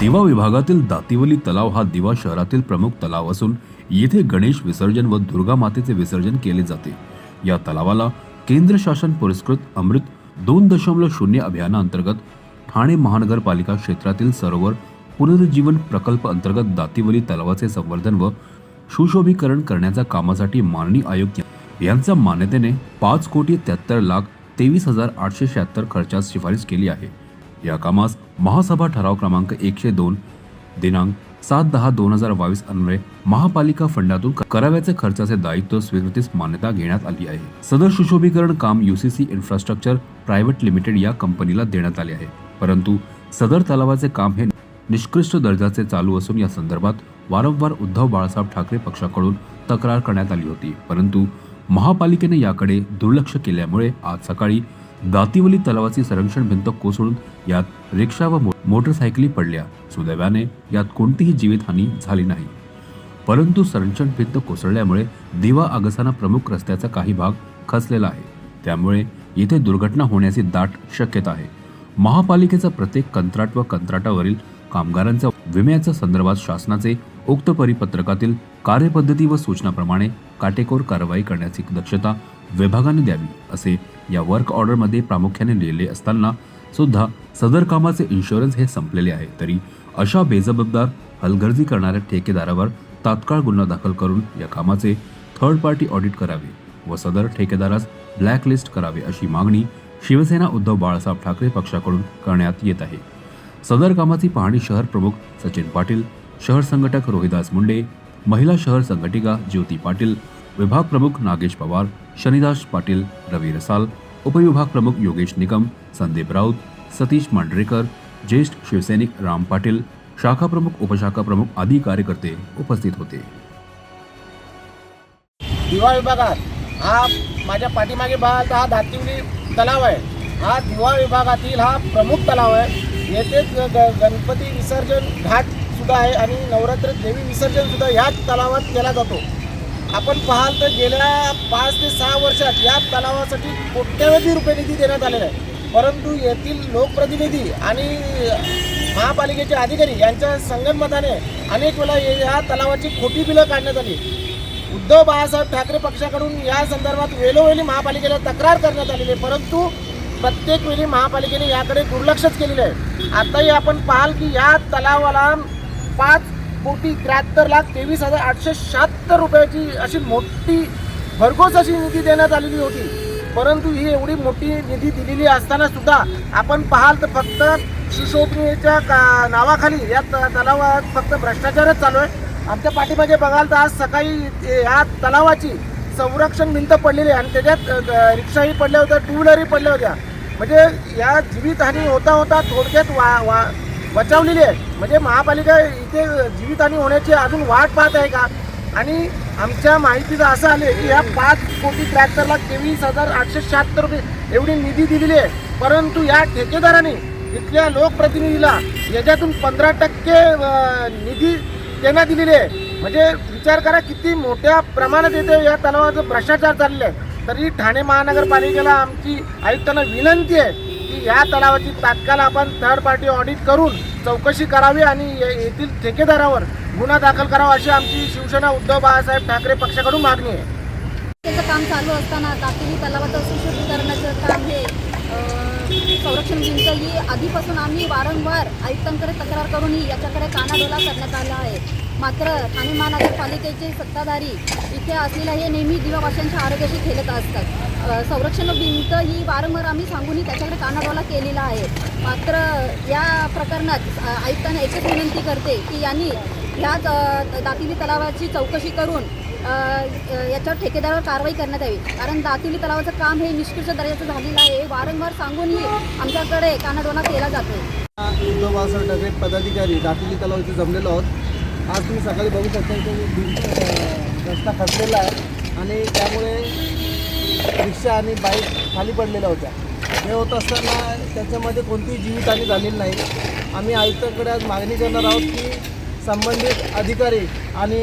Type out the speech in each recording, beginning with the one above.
दिवा विभागातील दातिवली तलाव हा दिवा शहरातील प्रमुख तलाव असून येथे गणेश विसर्जन व दुर्गा मातेचे विसर्जन केले जाते. या तलावाला केंद्र शासन पुरस्कृत अमृत दोन दशमलव शून्य अभियानाअंतर्गत ठाणे महानगरपालिका क्षेत्रातील सरोवर पुनरुज्जीवन प्रकल्प अंतर्गत दातिवली तलावाचे संवर्धन व सुशोभीकरण करण्याच्या कामासाठी माननीय आयोग यांच्या मान्यतेने पाच कोटी त्याहत्तर लाख तेवीस हजार आठशे शहात्तर खर्चास शिफारस केली आहे. या कामास महासभा ठराव क्रमांक एकशे दोन दिनांक सात दहा दोन हजार बावीस अन्वये महापालिका फंडातून कराव्याचे खर्चाचे दायित्व स्वीकृतीस मान्यता घेण्यात आली आहे. सदर सुशोभीकरण काम युसीसी इन्फ्रास्ट्रक्चर प्रायव्हेट लिमिटेड या कंपनीला देण्यात आले आहे. परंतु सदर तलावाचे काम हे निष्कृष्ट दर्जाचे चालू असून या संदर्भात वारंवार उद्धव बाळासाहेब ठाकरे पक्षाकडून तक्रार करण्यात आली होती. परंतु महापालिकेने याकडे दुर्लक्ष केल्यामुळे आज सकाळी दातिवली तलावाची संरक्षण भिंत कोसळून यात रिक्षा व मो- मोटरसायकली पडल्या. सुदैवाने यात कोणतीही जीवितहानी झाली नाही. परंतु संरक्षण भिंत कोसळल्यामुळे दिवा आगसाना प्रमुख रस्त्याचा काही भाग खचलेला आहे. त्यामुळे येथे दुर्घटना होण्याची दाट शक्यता आहे. महापालिकेचा प्रत्येक कंत्राट व कंत्राटावरील कामगारांच्या विम्याच्या संदर्भात शासनाचे उक्त परिपत्रकातील कार्यपद्धती व सूचनाप्रमाणे काटेकोर कारवाई करण्याची दक्षता विभागाने द्यावी असे या वर्क ऑर्डरमध्ये प्रामुख्याने लिहिले असताना सुद्धा सदर कामाचे इन्शुरन्स हे संपलेले आहे. तरी अशा बेजबाबदार हलगर्जी करणाऱ्या ठेकेदारावर तात्काळ गुन्हा दाखल करून या कामाचे थर्ड पार्टी ऑडिट करावे व सदर ठेकेदारास ब्लॅकलिस्ट करावे अशी मागणी शिवसेना उद्धव बाळासाहेब ठाकरे पक्षाकडून करण्यात येत आहे. सदर कामाची पाहणी शहर प्रमुख सचिन पाटील शहर संघटक रोहिदास मुंडे महिला शहर संघटिका ज्योती पाटील विभाग प्रमुख नागेश पवार शनिदास पाटील रवी रसाल उपविभाग प्रमुख योगेश निकम संदीप राऊत सतीश मांढरेकर ज्येष्ठ शिवसैनिक राम पाटील शाखा प्रमुख उपशाखा प्रमुख आदी कार्यकर्ते उपस्थित होते. दिवा विभागात हा माझ्या पाठीमागे बघाल तर हा दातिवली तलाव आहे. हा दिवा विभागातील हा प्रमुख तलाव आहे. येथेच ग- ग- गणपती विसर्जन घाट सुद्धा आहे आणि नवरात्र देवी विसर्जन सुद्धा ह्याच तलावात केला जातो. आपण पाहाल तर गेल्या पाच ते सहा वर्षात या तलावासाठी कोट्यवधी रुपये निधी देण्यात आलेला आहे. परंतु येथील लोकप्रतिनिधी आणि महापालिकेचे अधिकारी यांच्या संगनमताने अनेक वेळा या तलावाची खोटी बिलं काढण्यात आली. उद्धव बाळासाहेब ठाकरे पक्षाकडून या संदर्भात वेळोवेळी महापालिकेला तक्रार करण्यात आलेली आहे. परंतु प्रत्येक वेळी महापालिकेने याकडे दुर्लक्षच केलेलं आहे. आताही आपण पाहाल की या तलावाला पाच कोटी त्र्याहत्तर लाख तेवीस हजार आठशे शहात्तर रुपयाची अशी मोठी भरघोस अशी निधी देण्यात आलेली होती. परंतु ही एवढी मोठी निधी दिलेली असताना सुद्धा आपण पाहाल तर फक्त सुशोभनेच्या का नावाखाली या त- तलावात फक्त भ्रष्टाचारच चालू आहे. आमच्या पाठीमागे बघाल तर आज सकाळी ह्या या तलावाची संरक्षण भिंत पडलेली आहे आणि त्याच्यात रिक्षाही पडल्या होत्या टू व्हीलरही पडल्या होत्या. म्हणजे या जीवितहानी होता होता थोडक्यात वा वा बचावलेली आहे. म्हणजे महापालिका इथे जीवितहानी होण्याची अजून वाट पाहत आहे का? आणि आमच्या माहितीचं असं आले की या पाच कोटी त्र्याहत्तर लाख तेवीस हजार आठशे शहात्तर रुपये एवढी निधी दिलेली आहे. परंतु या ठेकेदाराने इथल्या लोकप्रतिनिधीला याच्यातून पंधरा टक्के निधी त्यांना दिलेली आहे. म्हणजे विचार करा किती मोठ्या प्रमाणात येते या तलावाचं भ्रष्टाचार चाललेला आहे तरी ठाणे महानगरपालिकेला आमची आयुक्तांना विनंती आहे की ह्या तलावाची तात्काळ आपण थर्ड पार्टी ऑडिट करून चौकशी करावी आणि येथील ठेकेदारावर गुन्हा दाखल करावा अशी आमची शिवसेना उद्धव बाळासाहेब ठाकरे पक्षाकडून मागणी आहे. त्याचं काम चालू असताना दातिनी तलावाचं सुशुद्धीकरणाचं काम हे संरक्षण भिंत ही आधीपासून आम्ही वारंवार आयुक्तांकडे तक्रार करूनही याच्याकडे कानाडोला करण्यात आला आहे. मात्र ठाणे महानगरपालिकेचे सत्ताधारी इथे असलेल्या हे नेहमी दिवावाशांच्या आरोग्याशी खेळत असतात. संरक्षण भिंत ही वारंवार आम्ही सांगूनही त्याच्याकडे कानाडोला केलेला आहे. मात्र या प्रकरणात आयुक्तांना एकच विनंती करते की यांनी ह्या दातिली तलावाची चौकशी करून याच्यावर ठेकेदारावर कारवाई करण्यात यावी. कारण दातिली तलावाचं काम हे निष्कृष्ट दर्जाचं झालेलं आहे. वारंवार सांगूनही आमच्याकडे कानाडोना केला जातो. उद्धव बाळासाहेब ठाकरे पदाधिकारी दातिली तलाव जमलेलो आहोत. आज तुम्ही सकाळी बघू शकता की रस्ता खचलेला आहे. आणि त्यामुळे रिक्षा आणि बाईक खाली पडलेल्या होत्या. हे होत असताना त्याच्यामध्ये कोणतीही जीवितहानी झालेली नाही. आम्ही आयुक्ताकडे आज मागणी करणार आहोत की संबंधित अधिकारी आणि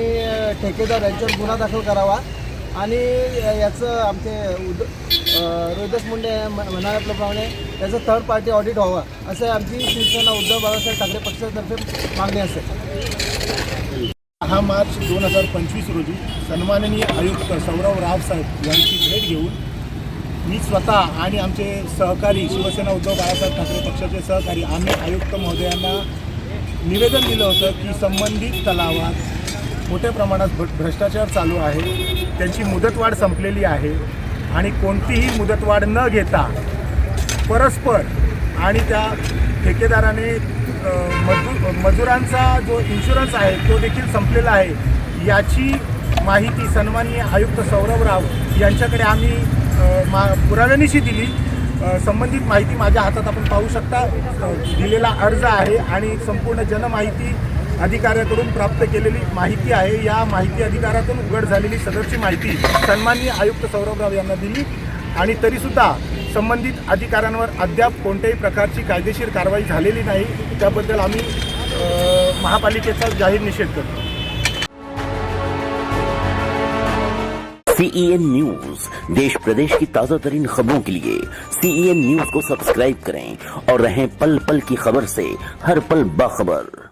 ठेकेदार यांच्यावर गुन्हा दाखल करावा. आणि याचं आमचे उद अं, रोहिदास मुंडे म- म्हणाल्याप्रमाणे त्याचं थर्ड पार्टी ऑडिट व्हावा. असं आमची शिवसेना उद्धव बाळासाहेब ठाकरे पक्षातर्फे मागणी असेल. दहा मार्च दोन हजार पंचवीस रोजी सन्माननीय आयुक्त सौरव रावसाहेब यांची भेट घेऊन मी स्वतः आणि आमचे सहकारी शिवसेना उद्धव बाळासाहेब ठाकरे पक्षाचे सहकारी आम्ही आयुक्त महोदयांना निवेदन दिलं होतं की संबंधित तलावात मोठ्या प्रमाणात भ्रष्टाचार चालू आहे त्यांची मुदतवाढ संपलेली आहे आणि कोणतीही मुदतवाढ न घेता परस्पर आणि त्या ठेकेदाराने मजूर मजुरांचा जो इन्शुरन्स आहे तो देखील संपलेला आहे. याची माहिती सन्माननीय आयुक्त सौरभ राव यांच्याकडे आम्ही मा पुराव्यानिशी दिली. संबंधित माहिती माझ्या हातात आपण पाहू शकता. दिलेला अर्ज आहे आणि संपूर्ण जनमाहिती अधिकाऱ्याकडून प्राप्त केलेली माहिती आहे. या माहिती अधिकारातून उघड झालेली सदरची माहिती सन्माननीय आयुक्त सौरभराव यांना दिली. आणि तरीसुद्धा संबंधित अधिकाऱ्यांवर अद्याप कोणत्याही प्रकारची कायदेशीर कारवाई झालेली नाही. त्याबद्दल आम्ही महापालिकेचा जाहीर निषेध करतो. सीईएन न्यूज़ देश प्रदेश की ताज़ा तरीन खबरों के लिए सीईएन न्यूज़ को सब्सक्राइब करें और रहें पल पल की खबर से हर पल बाखबर।